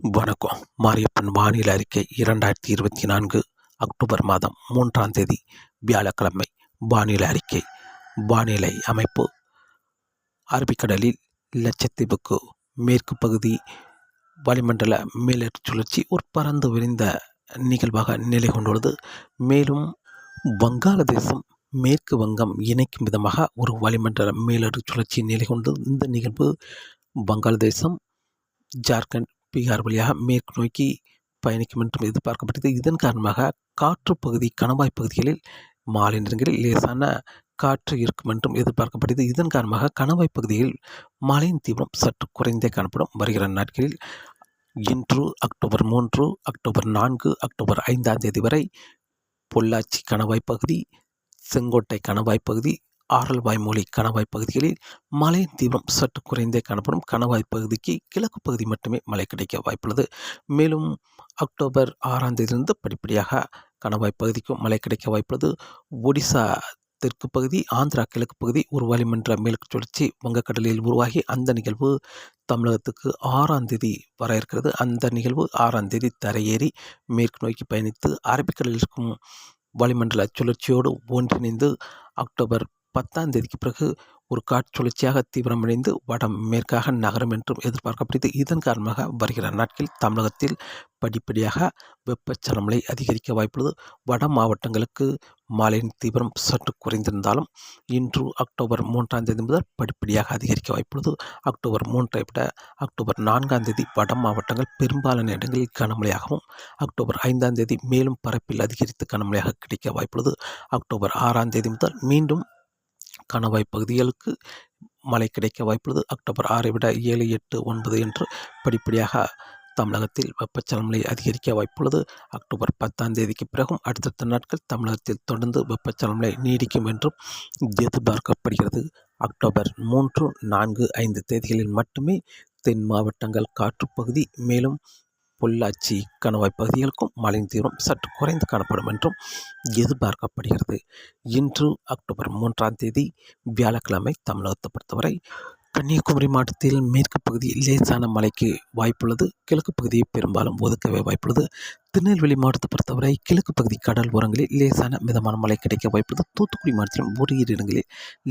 வணக்கம். மாரியப்பன் வானிலை அறிக்கை இரண்டாயிரத்தி இருபத்தி நான்கு அக்டோபர் மாதம் மூன்றாம் தேதி வியாழக்கிழமை. வானிலை அறிக்கை. வானிலை அமைப்பு. அரபிக்கடலில் லட்சத்தீவுக்கு மேற்கு பகுதி வளிமண்டல மேலடுக்கு சுழற்சி ஒரு பறந்து விரிந்த நிகழ்வாக நிலை கொண்டுள்ளது. மேலும் வங்காளதேசம் மேற்கு வங்கம் இணைக்கும் விதமாக ஒரு வளிமண்டல மேலடு சுழற்சி நிலை கொண்டு இந்த நிகழ்வு வங்காளதேசம் ஜார்க்கண்ட் பீகார் வழியாக மேற்கு நோக்கி பயணிக்கும் என்றும் எதிர்பார்க்கப்பட்டது. இதன் காரணமாக காற்று பகுதி கணவாய் பகுதிகளில் மாலை நேரங்களில் லேசான காற்று இருக்கும் என்றும் எதிர்பார்க்கப்பட்டது இதன் காரணமாக கணவாய் பகுதியில் மழையின் தீவிரம் சற்று குறைந்தே காணப்படும். வருகிற நாட்களில் இன்று அக்டோபர் மூன்று அக்டோபர் நான்கு அக்டோபர் ஐந்தாம் தேதி வரை பொள்ளாச்சி கணவாய் பகுதி செங்கோட்டை கணவாய் பகுதி ஆரல்வாய் மூலை கணவாய் பகுதிகளில் மழையின் தீவிரம் சற்று குறைந்தே காணப்படும் கணவாய் பகுதிக்கு கிழக்கு பகுதி மட்டுமே மழை கிடைக்க வாய்ப்புள்ளது. மேலும் அக்டோபர் ஆறாம் தேதியிலிருந்து படிப்படியாக கணவாய் பகுதிக்கும் மழை கிடைக்க வாய்ப்புள்ளது. ஒடிசா தெற்கு பகுதி ஆந்திரா கிழக்கு பகுதி உருவாலிமன்ற மேற்கு சுழற்சி வங்கக்கடலில் உருவாகி அந்த நிகழ்வு தமிழகத்துக்கு ஆறாம் தேதி வர இருக்கிறது. அந்த நிகழ்வு ஆறாம் தேதி தரையேறி மேற்கு நோக்கி பயணித்து அரபிக்கடலில் இருக்கும் வளிமண்டல சுழற்சியோடு ஒன்றிணைந்து அக்டோபர் பத்தாம் தேதிக்கு பிறகு ஒரு காற்றுச்சுழற்சியாக தீவிரமடைந்து வட மேற்காக நகரும் என்றும் எதிர்பார்க்கப்படுகிறது. இதன் காரணமாக வருகிற நாட்களில் தமிழகத்தில் படிப்படியாக வெப்பச்சலமலை அதிகரிக்க வாய்ப்புள்ளது. வட மாவட்டங்களுக்கு மாலையின் தீவிரம் சற்று குறைந்திருந்தாலும் இன்று அக்டோபர் மூன்றாம் தேதி முதல் படிப்படியாக அதிகரிக்க வாய்ப்புள்ளது. அக்டோபர் மூன்றை விட அக்டோபர் நான்காம் தேதி வட மாவட்டங்கள் பெரும்பாலான இடங்களில் கனமழையாகவும் அக்டோபர் ஐந்தாம் தேதி மேலும் பரப்பில் அதிகரித்து கனமழையாக கிடைக்க வாய்ப்புள்ளது. அக்டோபர் ஆறாம் தேதி முதல் மீண்டும் கணவாய் பகுதிகளுக்கு மழை கிடைக்க வாய்ப்புள்ளது. அக்டோபர் ஆறை விட ஏழு எட்டு ஒன்பது என்று படிப்படியாக தமிழகத்தில் வெப்பச்சலநிலை அதிகரிக்க வாய்ப்புள்ளது. அக்டோபர் பத்தாம் தேதிக்கு பிறகும் அடுத்தடுத்த நாட்கள் தமிழகத்தில் தொடர்ந்து வெப்பச்சலநிலை நீடிக்கும் என்றும் எதிர்பார்க்கப்படுகிறது. அக்டோபர் மூன்று நான்கு ஐந்து தேதிகளில் மட்டுமே தென் மாவட்டங்கள் காற்றுப்பகுதி மேலும் பொள்ளாச்சி கணவாய் பகுதிகளுக்கும் மழையின் தீவிரம் சற்று குறைந்து காணப்படும் என்றும் எதிர்பார்க்கப்படுகிறது. இன்று அக்டோபர் மூன்றாம் தேதி வியாழக்கிழமை தமிழகத்தை பொறுத்தவரை கன்னியாகுமரி மாவட்டத்தில் மேற்கு பகுதி லேசான மழைக்கு வாய்ப்புள்ளது. கிழக்கு பகுதியை பெரும்பாலும் ஒதுக்கவே வாய்ப்புள்ளது. திருநெல்வேலி மாவட்டத்தை பொறுத்தவரை கிழக்கு பகுதி கடல் ஓரங்களில் லேசான மிதமான மழை கிடைக்க வாய்ப்புள்ளது. தூத்துக்குடி மாவட்டத்திலும் ஓரிரு இடங்களில்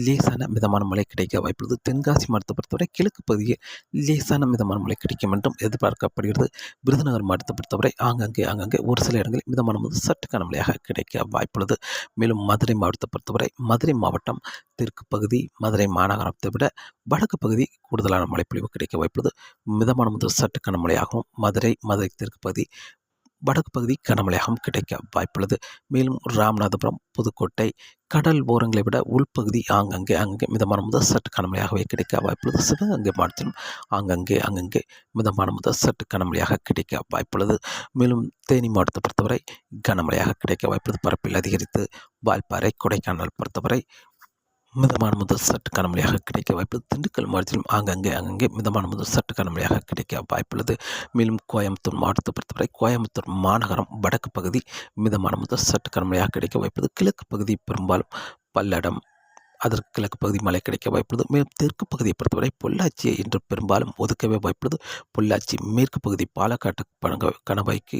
லேசான மிதமான மழை கிடைக்க வாய்ப்புள்ளது. தென்காசி மாவட்டத்தை பொறுத்தவரை கிழக்கு பகுதியில் லேசான மிதமான மழை கிடைக்கும் என்றும் எதிர்பார்க்கப்படுகிறது. விருதுநகர் மாவட்டத்தை பொறுத்தவரை ஆங்கங்கே ஆங்கங்கே ஒரு சில இடங்களில் மிதமான முதல் சட்டுக்கான மழையாக கிடைக்க வாய்ப்புள்ளது. மேலும் மதுரை மாவட்டத்தை பொறுத்தவரை மதுரை மாவட்டம் தெற்கு பகுதி மதுரை மாநகரத்தை விட வடக்கு பகுதி கூடுதலான மழைப்பொழிவு கிடைக்க வாய்ப்புள்ளது. மிதமான முதல் சட்டுக்கான மழையாகவும் மதுரை மதுரை தெற்கு பகுதி வடக்கு பகுதி கனமழையாகவும் கிடைக்க வாய்ப்புள்ளது. மேலும் ராமநாதபுரம் புதுக்கோட்டை கடல் ஓரங்களை விட உள்பகுதி ஆங்கங்கே அங்கங்கே மிதமான முதல் சற்று கனமழையாகவே கிடைக்க வாய்ப்புள்ளது. சிவகங்கை மாவட்டத்திலும் ஆங்கங்கே அங்கங்கே மிதமான முதல் சற்று கனமழையாக கிடைக்க வாய்ப்புள்ளது. மேலும் தேனி மாவட்டத்தை பொறுத்தவரை கனமழையாக கிடைக்க வாய்ப்புள்ளது. பரப்பில் அதிகரித்து வால்பாறை கொடைக்கானல் பொறுத்தவரை மிதமான முதல் சற்று கனமழையாக கிடைக்க வாய்ப்புள்ளது திண்டுக்கல் மாவட்டத்திலும் ஆங்கங்கே அங்கங்கே மிதமான முதல் சற்று கனமழையாக கிடைக்க வாய்ப்புள்ளது. மேலும் கோயம்புத்தூர் மாவட்டத்தை பொறுத்தவரை கோயம்புத்தூர் மாநகரம் வடக்கு பகுதி மிதமான முதல் சற்று கனமழையாக கிடைக்க வாய்ப்புள்ளது. கிழக்கு பகுதி பெரும்பாலும் பல்லடம் அதற்கு கிழக்கு பகுதி மழை கிடைக்க வாய்ப்புள்ளது. மேலும் தெற்கு பகுதியை பொறுத்தவரை பொள்ளாச்சியை இன்று பெரும்பாலும் ஒதுக்கவே வாய்ப்புள்ளது. பொள்ளாச்சி மேற்கு பகுதி பாலக்காட்டு பழங்க கணவாய்க்கு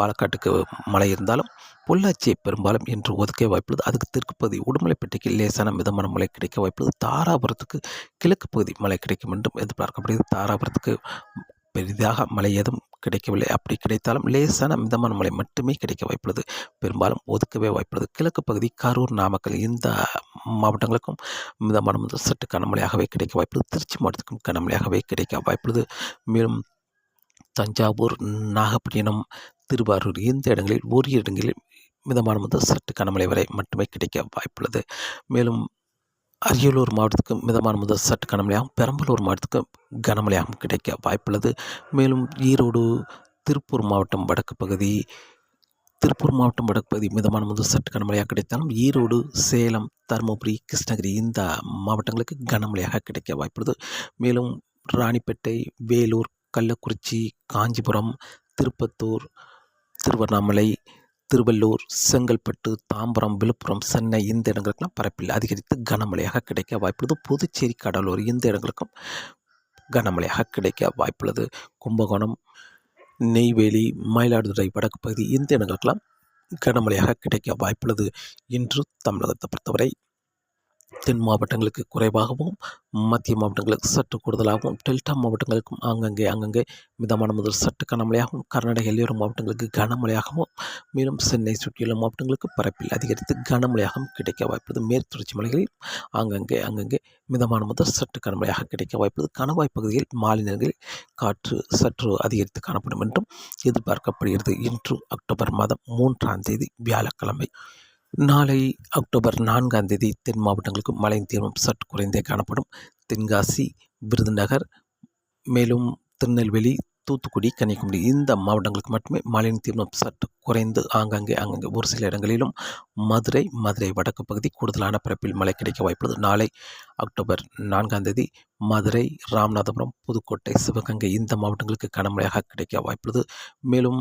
பாலக்காட்டுக்கு மழை இருந்தாலும் பொள்ளாச்சியை பெரும்பாலும் இன்று ஒதுக்க வாய்ப்புள்ளது. அதுக்கு தெற்கு பகுதி உடுமலைப்பேட்டைக்கு லேசான மிதமான மழை கிடைக்க வாய்ப்புள்ளது. தாராபுரத்துக்கு கிழக்கு பகுதி மழை கிடைக்கும் என்றும் எதிர்பார்க்கப்படுகிறது. தாராபுரத்துக்கு பெரிதாக மழை எதுவும் கிடைக்கவில்லை. அப்படி கிடைத்தாலும் லேசான மிதமான மழை மட்டுமே கிடைக்க வாய்ப்புள்ளது. பெரும்பாலும் ஒதுக்கவே வாய்ப்புள்ளது. கிழக்கு பகுதி கரூர் நாமக்கல் இந்த மாவட்டங்களுக்கும் மிதமான முதல் சற்று கனமழையாகவே கிடைக்க வாய்ப்புள்ளது. திருச்சி மாவட்டத்துக்கும் கனமழையாகவே கிடைக்க வாய்ப்புள்ளது. மேலும் தஞ்சாவூர் நாகப்பட்டினம் திருவாரூர் இந்த இடங்களில் ஓரிரு இடங்களில் மிதமான முதல் சற்று கனமழை வரை மட்டுமே கிடைக்க வாய்ப்புள்ளது. மேலும் அரியலூர் மாவட்டத்துக்கு மிதமான முதல் சற்று கனமழையாகவும் பெரம்பலூர் மாவட்டத்துக்கு கனமழையாகவும் கிடைக்க வாய்ப்புள்ளது. மேலும் ஈரோடு திருப்பூர் மாவட்டம் வடக்கு பகுதி திருப்பூர் மாவட்டம் வடக்கு பகுதி மிதமான முதல் சற்று கனமழையாக கிடைத்தாலும் ஈரோடு சேலம் தருமபுரி கிருஷ்ணகிரி இந்த மாவட்டங்களுக்கு கனமழையாக கிடைக்க வாய்ப்புள்ளது. மேலும் ராணிப்பேட்டை வேலூர் கள்ளக்குறிச்சி காஞ்சிபுரம் திருப்பத்தூர் திருவண்ணாமலை திருவள்ளூர் செங்கல்பட்டு தாம்பரம் விழுப்புரம் சென்னை இந்த இடங்களுக்கெல்லாம் பரப்பில் அதிகரித்து கனமழையாக கிடைக்க வாய்ப்புள்ளது. புதுச்சேரி கடலூர் இந்த இடங்களுக்கும் கனமழையாக கிடைக்க வாய்ப்புள்ளது. கும்பகோணம் நெய்வேலி மயிலாடுதுறை வடக்கு பகுதி இந்த இடங்களுக்கெல்லாம் கனமழையாக கிடைக்க வாய்ப்புள்ளது. இன்று தமிழகத்தை பொறுத்தவரை தென் மாவட்டங்களுக்கு குறைவாகவும் மத்திய மாவட்டங்களுக்கு சற்று கூடுதலாகவும் டெல்டா மாவட்டங்களுக்கும் ஆங்கங்கே அங்கங்கே மிதமான முதல் சற்று கனமழையாகவும் கர்நாடக எல்லையோர மாவட்டங்களுக்கு கனமழையாகவும் மேலும் சென்னை சுற்றியுள்ள மாவட்டங்களுக்கு பரப்பில் அதிகரித்து கனமழையாகவும் கிடைக்க வாய்ப்பது மேற்கு தொடர்ச்சி மலைகளில் ஆங்கங்கே அங்கங்கே மிதமான முதல் சற்று கனமழையாக கிடைக்க வாய்ப்பது கணவாய் பகுதியில் மாலை நேரங்களில் காற்று சற்று அதிகரித்து காணப்படும் என்றும் எதிர்பார்க்கப்படுகிறது. இன்று அக்டோபர் மாதம் மூன்றாம் தேதி வியாழக்கிழமை. நாளை அக்டோபர் நான்காம் தேதி தென் மாவட்டங்களுக்கு மழையின் தீவிரம் சற்று குறைந்தே காணப்படும். தென்காசி விருதுநகர் மேலும் திருநெல்வேலி தூத்துக்குடி கன்னியாகுமரி இந்த மாவட்டங்களுக்கு மட்டுமே மழையின் தீவிரம் சற்று குறைந்து ஆங்காங்கே அங்கங்கே ஒரு சில இடங்களிலும் மதுரை மதுரை வடக்கு பகுதி கூடுதலான பரப்பில் மழை கிடைக்க வாய்ப்புள்ளது. நாளை அக்டோபர் நான்காம் தேதி மதுரை ராமநாதபுரம் புதுக்கோட்டை சிவகங்கை இந்த மாவட்டங்களுக்கு கனமழையாக கிடைக்க வாய்ப்புள்ளது. மேலும்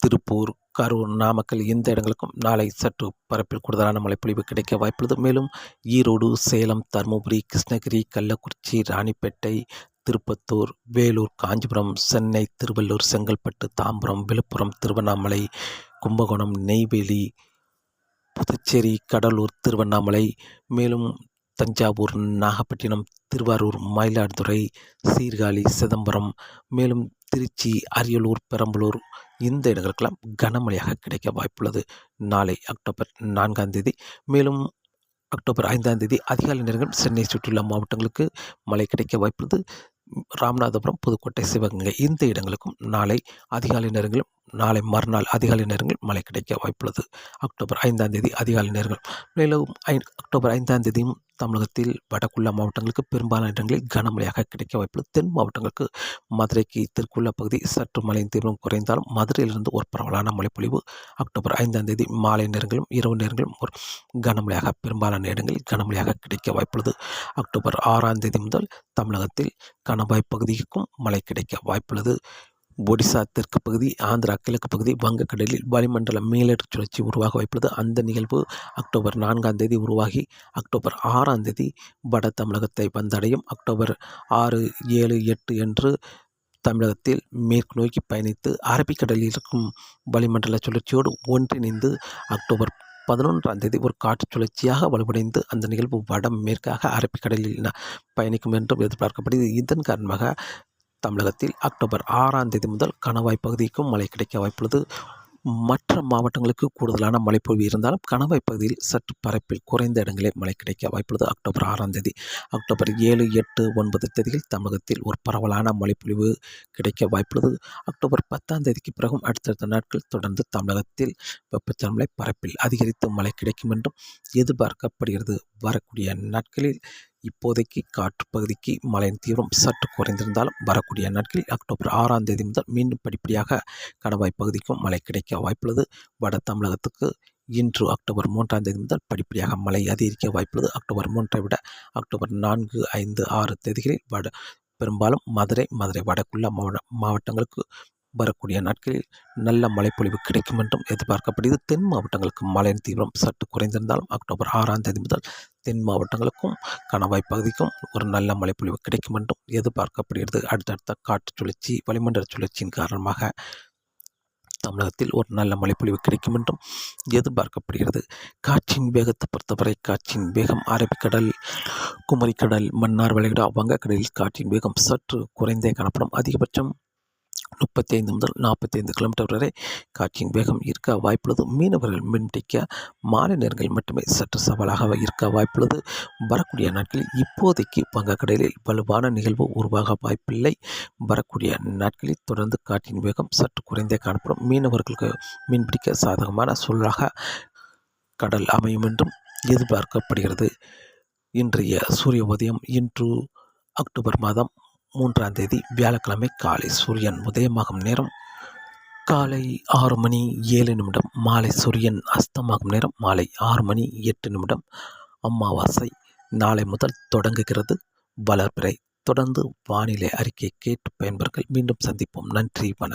திருப்பூர் கரூர் நாமக்கல் இந்த இடங்களுக்கும் நாளை சற்று பரப்பில் கூடுதலான மழைப்பொழிவு கிடைக்க வாய்ப்புள்ளது. மேலும் ஈரோடு சேலம் தருமபுரி கிருஷ்ணகிரி கள்ளக்குறிச்சி ராணிப்பேட்டை திருப்பத்தூர் வேலூர் காஞ்சிபுரம் சென்னை திருவள்ளூர் செங்கல்பட்டு தாம்பரம் விழுப்புரம் திருவண்ணாமலை கும்பகோணம் நெய்வேலி புதுச்சேரி கடலூர் திருவண்ணாமலை. மேலும் தஞ்சாவூர் நாகப்பட்டினம் திருவாரூர் மயிலாடுதுறை சீர்காழி சிதம்பரம் மேலும் திருச்சி அரியலூர் பெரம்பலூர் இந்த இடங்களுக்கெல்லாம் கனமழையாக கிடைக்க வாய்ப்புள்ளது. நாளை அக்டோபர் நான்காம் தேதி மேலும் அக்டோபர் ஐந்தாம் தேதி அதிகாலை நேரங்கள் சென்னை சுற்றியுள்ள மாவட்டங்களுக்கு மழை கிடைக்க வாய்ப்புள்ளது. ராமநாதபுரம் புதுக்கோட்டை சிவகங்கை இந்த இடங்களுக்கும் நாளை அதிகாலை நேரங்களும் நாளை மறுநாள் அதிகாலை நேரங்கள் மழை கிடைக்க வாய்ப்புள்ளது. அக்டோபர் ஐந்தாம் தேதி அதிகாலை நேரங்கள். மேலும் ஐ அக்டோபர் ஐந்தாம் தேதியும் தமிழகத்தில் வடக்குள்ள மாவட்டங்களுக்கு பெரும்பாலான இடங்களில் கனமழையாக கிடைக்க வாய்ப்புள்ளது. தென் மாவட்டங்களுக்கு மதுரைக்கு தெற்குள்ள பகுதி சற்று மழையின் தீவிரம் குறைந்தாலும் மதுரையிலிருந்து ஒரு பரவலான மழைப்பொழிவு அக்டோபர் ஐந்தாம் தேதி மாலை நேரங்களும் இரவு நேரங்களும் ஒரு கனமழையாக பெரும்பாலான இடங்களில் கனமழையாக கிடைக்க வாய்ப்புள்ளது. அக்டோபர் ஆறாம் தேதி முதல் தமிழகத்தில் கணவாய் பகுதிக்கும் மழை கிடைக்க வாய்ப்புள்ளது. ஒடிசா தெற்கு பகுதி ஆந்திரா கிழக்கு பகுதி வங்கக்கடலில் வளிமண்டல மேலடுக்கு சுழற்சி உருவாக வாய்ப்புள்ளது அந்த நிகழ்வு அக்டோபர் நான்காம் தேதி உருவாகி அக்டோபர் ஆறாம் தேதி வட தமிழகத்தை வந்தடையும். அக்டோபர் ஆறு ஏழு எட்டு என்று தமிழகத்தில் மேற்கு நோக்கி பயணித்து அரபிக்கடலில் இருக்கும் வளிமண்டல சுழற்சியோடு ஒன்றிணைந்து அக்டோபர் பதினொன்றாம் தேதி ஒரு காற்று சுழற்சியாக வலுவடைந்து அந்த நிகழ்வு வட மேற்காக அரபிக்கடலில் பயணிக்கும் என்றும் எதிர்பார்க்கப்படுகிறது. இதன் காரணமாக தமிழகத்தில் அக்டோபர் ஆறாம் தேதி முதல் கணவாய் பகுதிக்கும் மழை கிடைக்க வாய்ப்புள்ளது. மற்ற மாவட்டங்களுக்கு கூடுதலான மழைப்பொழிவு இருந்தாலும் கணவாய் பகுதியில் சற்று பரப்பில் குறைந்த இடங்களே மழை கிடைக்க வாய்ப்புள்ளது. அக்டோபர் ஆறாம் தேதி அக்டோபர் ஏழு எட்டு ஒன்பது தேதியில் தமிழகத்தில் ஒரு பரவலான மழைப்பொழிவு கிடைக்க வாய்ப்புள்ளது. அக்டோபர் பத்தாம் தேதிக்கு பிறகும் அடுத்தடுத்த நாட்கள் தொடர்ந்து தமிழகத்தில் வெப்பச்சலமலை பரப்பில் அதிகரித்து மழை கிடைக்கும் என்றும் எதிர்பார்க்கப்படுகிறது. வரக்கூடிய நாட்களில் இப்போதைக்கு காற்று பகுதிக்கு மழையின் தீவிரம் சற்று குறைந்திருந்தாலும் வரக்கூடிய நாட்களில் அக்டோபர் ஆறாம் தேதி முதல் மீண்டும் படிப்படியாக கணவாய் பகுதிக்கும் மழை கிடைக்க வாய்ப்புள்ளது. வட தமிழகத்துக்கு இன்று அக்டோபர் மூன்றாம் தேதி முதல் படிப்படியாக மழை அதிகரிக்க வாய்ப்புள்ளது. அக்டோபர் மூன்றை விட அக்டோபர் நான்கு ஐந்து ஆறு தேதிகளில் வட பெரும்பாலும் மதுரை மதுரை வடக்குள்ள மாவட்டங்களுக்கு வரக்கூடிய நாட்களில் நல்ல மழைப்பொழிவு கிடைக்கும் என்றும் எதிர்பார்க்கப்படுகிறது. தென் மாவட்டங்களுக்கு மழையின் தீவிரம் சற்று குறைந்திருந்தாலும் அக்டோபர் ஆறாம் தேதி முதல் தென் மாவட்டங்களுக்கும் கணவாய் பகுதிக்கும் ஒரு நல்ல மழைப்பொழிவு கிடைக்கும் என்றும் எதிர்பார்க்கப்படுகிறது. அடுத்தடுத்த காற்று சுழற்சி வளிமண்டல சுழற்சியின் காரணமாக தமிழகத்தில் ஒரு நல்ல மழைப்பொழிவு கிடைக்கும் என்றும் எதிர்பார்க்கப்படுகிறது. காற்றின் வேகத்தை பொறுத்தவரை காற்றின் வேகம் அரபிக்கடல் குமரிக்கடல் மன்னார் வளைகுடா வங்கக்கடலில் காற்றின் வேகம் சற்று குறைந்தே காணப்படும். அதிகபட்சம் முப்பத்தைந்து முதல் நாற்பத்தைந்து கிலோமீட்டர் வரை காற்றின் வேகம் இருக்க வாய்ப்புள்ளது. மீனவர்கள் மீன்பிடிக்க மாலை நேரங்களில் மட்டுமே சற்று சவாலாக இருக்க வாய்ப்புள்ளது. வரக்கூடிய நாட்களில் இப்போதைக்கு வங்கக்கடலில் வலுவான நிகழ்வு உருவாக வாய்ப்பில்லை. வரக்கூடிய நாட்களில் தொடர்ந்து காற்றின் வேகம் சற்று குறைந்தே காணப்படும். மீனவர்களுக்கு மீன்பிடிக்க சாதகமான சூழலாக கடல் அமையும் என்றும் எதிர்பார்க்கப்படுகிறது. இன்றைய சூரிய உதயம் இன்று அக்டோபர் மாதம் மூன்றாம் தேதி வியாழக்கிழமை காலை சூரியன் உதயமாகும் நேரம் காலை ஆறு மணி ஏழு நிமிடம் மாலை சூரியன் அஸ்தமாகும் நேரம் மாலை ஆறு மணி எட்டு நிமிடம். அமாவாசை நாளை முதல் தொடங்குகிறது. வளர்பிறை தொடர்ந்து வானிலை அறிக்கை கேட்டு பயன்பர்கள் மீண்டும் சந்திப்போம். நன்றி வணக்கம்.